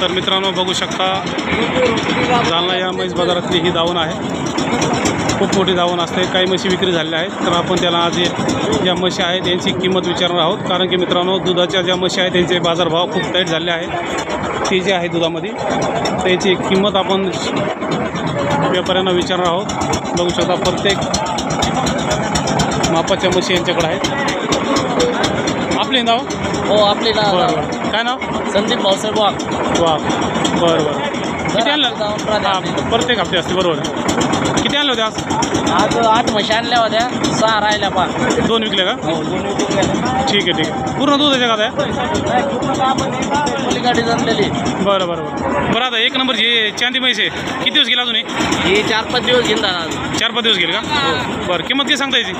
तर मित्रांनो बघू शकता जालना या म्हैस बाजारातली ही दावण आहे. खूप मोठी दावण असते. काही म्हशी विक्री झालेल्या आहेत. तर आपण त्याला आज ज्या म्हशी आहेत यांची किंमत विचारणार आहोत. कारण की मित्रांनो दुधाच्या ज्या म्हशी आहेत त्यांचे बाजारभाव खूप टाईट झाले आहेत. ते जे आहे दुधामध्ये त्याची किंमत आपण व्यापाऱ्यांना विचारणार आहोत. बघू शकता प्रत्येक मापाच्या म्हशी यांच्याकडे आहेत. आपले नाव? हो आपले बरं नाव बरं. काय नाव? संदीप भाऊसाहेब वाघ. वा बरं बरं. किती आणलं. हां प्रत्येक हप्ते असते बरोबर. किती आणलं होते आज? आज आठ म्हशी आणल्या होत्या सहा राहिल्या पा दोन विकले का? हो दोन विकून गेल्या. ठीक आहे ठीक आहे. पूर्ण दुधाच्या का आहे नाही, पूर्ण गाडी जमलेली. बरं बरं बरं. बरं आता एक नंबरची चांदी म्हैस आहे किती दिवस गेला अजून हे? ही चार पाच दिवस घेऊन चार पाच दिवस गेले का? बरं किंमत किती सांगता याची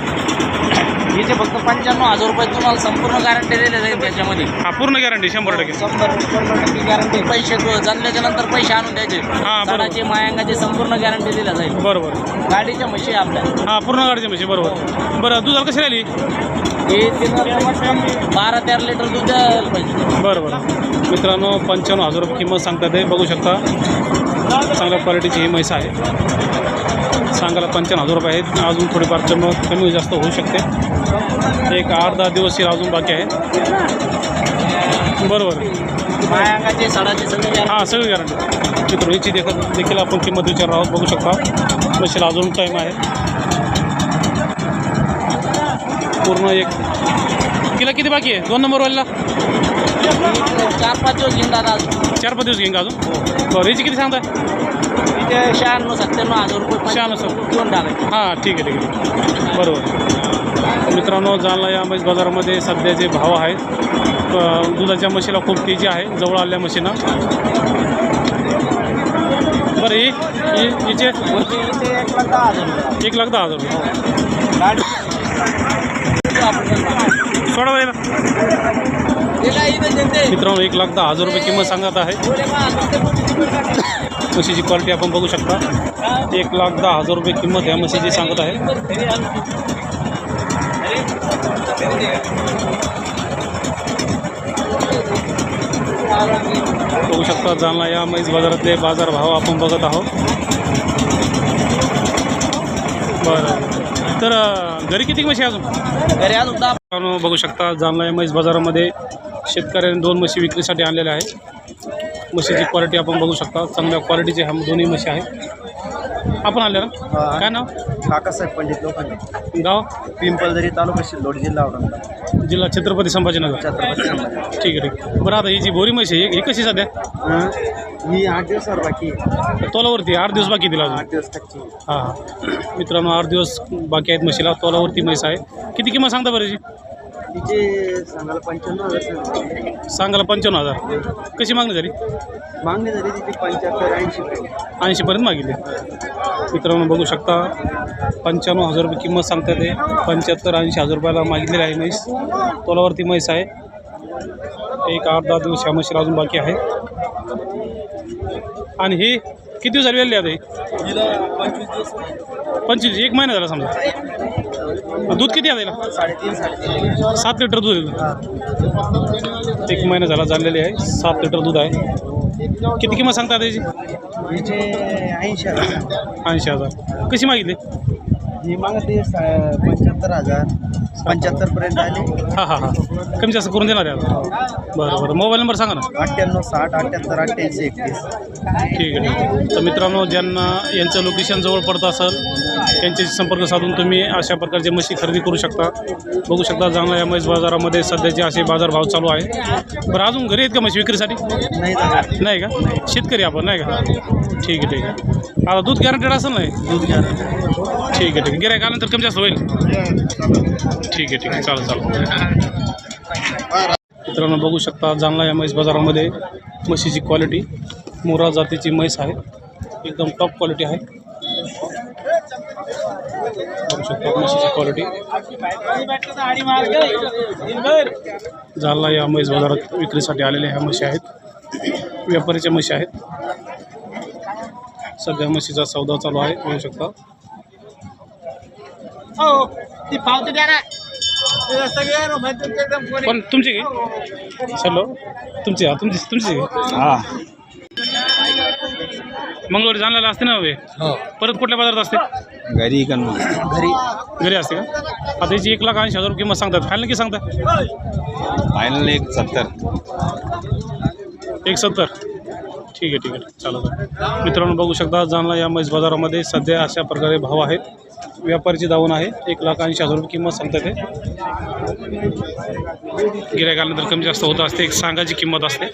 हिचे फक्त पंच्याण्णव हजार रुपये तुम्हाला संपूर्ण गॅरंटी दिले जाईल त्याच्यामध्ये. हा पूर्ण गॅरंटी शंभर टक्के. शंभर शंभर टक्के गॅरंटी पैसे तू जमल्याच्या नंतर पैसे आणून द्यायचे. बरोबर. झाडाची मायांगाची संपूर्ण गॅरंटी दिल्या जाईल. बरं बरं गाडीच्या म्हशी आहे आपल्या. हां पूर्ण गाडीची म्हशी बरोबर. बरं दुधाला कशी राहिली? हे तिनं कमीत कमी बारा तेरा लिटर दूध द्यायला पाहिजे. बरं बरं मित्रांनो पंच्याण्णव हजार रुपये किंमत सांगतात आहे. बघू शकता. चांगल्या क्वालिटीची ही म्हैस आहे. सांगायला पंच्याण्णव हजार रुपये आहेत. अजून थोडीफार किंमत कमी जास्त होऊ शकते. एक आठ दहा दिवस येईल अजून बाकी आहे. बरोबर. हां सगळी गॅरंटी मित्र याची देखील देखील आपण किंमत विचारणार आहोत बघू शकता. म्हशीला अजून टाईम आहे. पूर्ण एक तिला किती बाकी आहे? दोन नंबर वालीला? चार पाच दिवस घेऊन अजून चार पाच दिवस घेईन का अजून बरं याची किती सांगताय? तिथे शहाण्णव सत्त्याण्णव हजार रुपये शहाण्णव, सत्त्याण्णव. घेऊन टाकायचे हां ठीक आहे ठीक आहे. बरोबर. मित्रांनो जालना या म्हैस बाजारामध्ये सध्या जे भाव आहेत अ, दुधाच्या म्हशीला खूप तेजी आहे जवळ आलेल्या म्हशींना. बरं ही ही- हिचे? वरती इथे एक लाख दहा हजार रुपये. एक लाख दहा हजार रुपये. गाडी आपण सोडा मित्रांनो एक लाख दहा हजार रुपये किंमत सांगत आहे. म्हशीची क्वालिटी आपण बघू शकता. एक लाख दहा हजार रुपये किंमत या म्हशीची सांगत आहे. बघू शकता जालना या मैस बाजारातले बाजार भाव आपण बघत आहोत. बरं. तर घरी किती म्हशी अजून? घरी अजून दहा बघू शकता जालना या म्हैस बाजारामध्ये शेतकऱ्यांनी दोन म्हशी विक्रीसाठी आणलेल्या आहेत. म्हशीची क्वालिटी आपण बघू शकता चांगल्या क्वालिटीचे ह्या दोन्ही म्हशी आहेत. आपण आले ना? काय नाव? काकासाहेब पंडित लोखंडे. गाव? पिंपलदरी तालुका सिल्लोड जिल्हा औरंगाबाद. जिल्हा छत्रपती संभाजीनगर. छत्रपती ठीक आहे ठीक आहे. बरं आता ही जी बोरी म्हशी आहे ही कशी सध्या? ही आठ दिवसावर बाकी आहे. तोलावरती आठ दिवस बाकी दिला अजून? आठ दिवस हां हां. मित्रांनो आठ दिवस बाकी आहेत म्हशीला. तोलावरती म्हैस आहे. किती किंमत सांगता बरं याची? तिचे सांगायला पंच्याण्णव हजार सांगितले. सांगायला पंचावन्न हजार. कशी मागणी झाली? मागणी झाली तिची पंच्याहत्तर ऐंशी ऐंशीपर्यंत मागितली. मित्रांनो बघू शकता. पंच्याण्णव हजार रुपये किंमत सांगतात ते पंच्याहत्तर ऐंशी हजार रुपयाला मागितलेली आहे म्हैस. तोलावरती म्हैस आहे. एक आठ दहा दिवस ह्या म्हशीला अजून बाकी आहे. आणि ही किती दिवस झाली वेळली आता ही? पंचवीस एक महिना झाला समजा. दूध किती साडेतीन सात लिटर दूध आहे एक महिना झाला झालेली आहे. सात लिटर दूध आहे. किती किंमत सांगता त्याची? ऐंशी हजार. ऐंशी हजार. कशी मागितली? ही पंच्याहत्तर हजार. पंच्याहत्तर पर्यंत आले. हां हां हां. कमी जास्त करून देणार आहे आता. बरं बरं. मोबाईल नंबर सांगा ना. अठ्ठ्याण्णव साठ अठ्ठ्याहत्तर अठ्ठ्याऐंशी एकतीस. ठीक आहे ठीक आहे. तर मित्रांनो ज्यांना यांचं लोकेशन जवळ पडत असेल त्यांच्याशी संपर्क साधून तुम्ही अशा प्रकारचे म्हशी खरेदी करू शकता. बघू शकता जालना या म्हैस बाजारामध्ये सध्याचे असे बाजारभाव चालू आहे बरं अजून घरी आहेत का म्हशी विक्रीसाठी? नाही नाही का? शेतकरी आपण नाही का? ठीक आहे ठीक आहे. आता दूध गॅरंटेड असेल नाही? दूध घ्या ठीक आहे ठीक आहे. गिरायक आल्यानंतर कमी जास्त होईल? ठीक आहे ठीक आहे. चालेल चालेल. मित्रांनो बघू शकता जालना या म्हैस बाजारामध्ये म्हशीची क्वालिटी मोरा जातीची म्हैस आहे. एकदम टॉप क्वालिटी आहे. बघू शकता म्हशीची क्वालिटी जालना या म्हैस बाजारात विक्रीसाठी आलेल्या ह्या म्हशी आहेत. व्यापारीच्या म्हशी आहेत. सध्या म्हशीचा सौदा चालू आहे. बघू शकता. हो ती पावती द्या ना. पण तुमची की? हॅलो. तुमची हा तुमची तुमची. हा. मंगळवारी जाणलेला असते ना हवे हो? परत कुठल्या बाजारात असते? घरी का घरी. घरी असते का? आता याची एक लाख ऐंशी हजार रुपये किंमत सांगतात. फायनल किती सांगतात? फायनल एक सत्तर. एक सत्तर. ठीक आहे ठीक आहे. चालत मित्रांनो बघू शकता जाणला या म्हैस बाजारामध्ये सध्या अशा प्रकारे भाव आहेत. व्यापारीची धावून आहे. एक लाख ऐंशी हजार रुपये किंमत सांगतात ते गिरायकानंतर कमी जास्त होत असते. एक सांगायची किंमत असते.